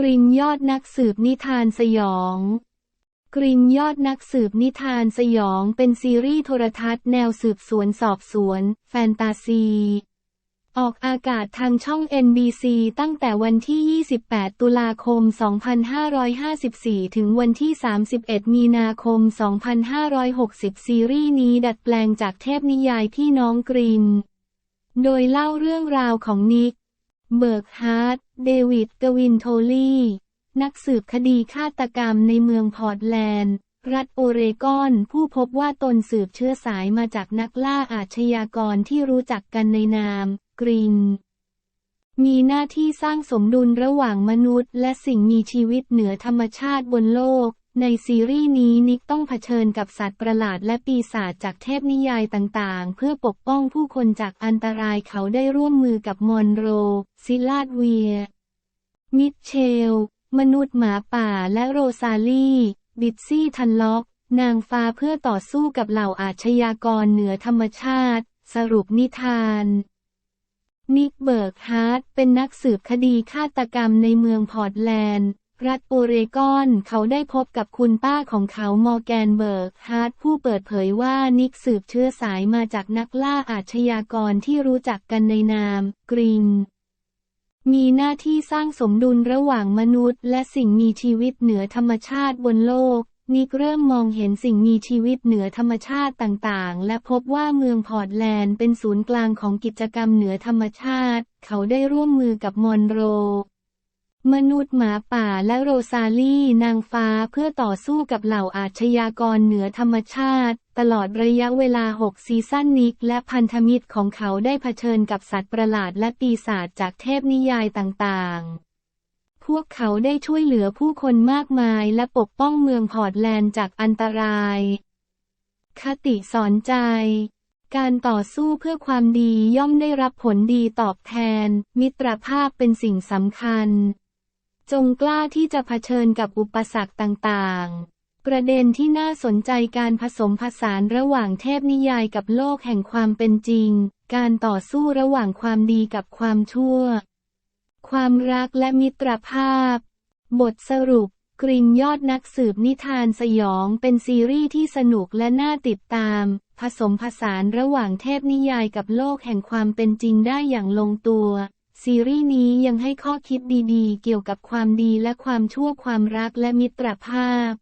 กริมยอดนักสืบนิทานสยอง กริมยอดนักสืบนิทานสยองเป็นซีรีส์โทรทัศน์แนวสืบสวนสอบสวน แฟนตาซี ออกอากาศทางช่อง NBC ตั้งแต่วันที่ 28 ตุลาคม 2554 ถึงวันที่ 31 มีนาคม 2560 ซีรีส์นี้ดัดแปลงจากเทพนิยายพี่น้องกริม โดยเล่าเรื่องราวของนิก เบิร์กฮาร์ด เดวิด กวินโทลีนักสืบคดีฆาตกรรมในเมืองพอร์ตแลนด์ รัฐโอเรกอน ผู้พบว่าตนสืบเชื้อสายมาจากนักล่าอาชญากรที่รู้จักกันในนาม กริน มีหน้าที่สร้างสมดุลระหว่างมนุษย์ และสิ่งมีชีวิตเหนือธรรมชาติบนโลก ในซีรีส์นี้นิกต้องเผชิญกับสัตว์ประหลาดและปีศาจจากเทพนิยายต่างๆ เพื่อปกป้องผู้คนจากอันตรายเขาได้ร่วมมือกับมอนโร ซิลาดเวีย มิเชล มนุษย์หมาป่าและโรซาลีบิตซี่ทันล็อก นางฟ้าเพื่อต่อสู้กับเหล่าอาชญากรเหนือธรรมชาติ สรุปนิทานนิกเบิร์กฮาร์ดเป็นนักสืบคดีฆาตกรรมในเมืองพอร์ตแลนด์ รัฐโอเรกอนเขาได้พบกับคุณป้าของเขามอร์แกนเบิร์กฮาร์ดผู้เปิดเผยว่านิกสืบเชื้อสายมาจากนักล่าอาชญากรที่รู้จักกันในนาม กริงมีหน้าที่สร้างสมดุลระหว่างมนุษย์ และสิ่งมีชีวิตเหนือธรรมชาติบนโลก นิกเริ่มมองเห็นสิ่งมีชีวิตเหนือธรรมชาติต่างๆ และพบว่าเมืองพอร์ตแลนด์เป็นศูนย์กลางของกิจกรรมเหนือธรรมชาติ เขาได้ร่วมมือกับมอนโร มนุษย์หมาป่าและโรซาลี่นางฟ้าเพื่อต่อสู้กับเหล่าอาชญากรเหนือธรรมชาติ ตลอดระยะเวลา 6 ซีซั่นนิกและพันธมิตรของเขาได้เผชิญกับสัตว์ประหลาดและปีศาจจากเทพนิยายต่างๆ พวกเขาได้ช่วยเหลือผู้คนมากมายและปกป้องเมืองพอร์ตแลนด์จากอันตราย คติสอนใจการต่อสู้เพื่อความดีย่อมได้รับผลดีตอบแทน มิตรภาพเป็นสิ่งสำคัญ จงกล้าที่จะเผชิญกับอุปสรรคต่างๆ ประเด็นที่น่าสนใจการผสมผสานระหว่างเทพนิยายกับโลกแห่งความเป็นจริง การต่อสู้ระหว่างความดีกับความชั่ว ความรักและมิตรภาพ บทสรุปกรินยอดนักสืบนิทานสยองเป็นซีรีส์ที่สนุกและน่าติดตาม ผสมผสานระหว่างเทพนิยายกับโลกแห่งความเป็นจริงได้อย่างลงตัว ซีรีส์นี้ยังให้ข้อคิดดีๆ เกี่ยวกับความดีและความชั่วความรักและมิตรภาพ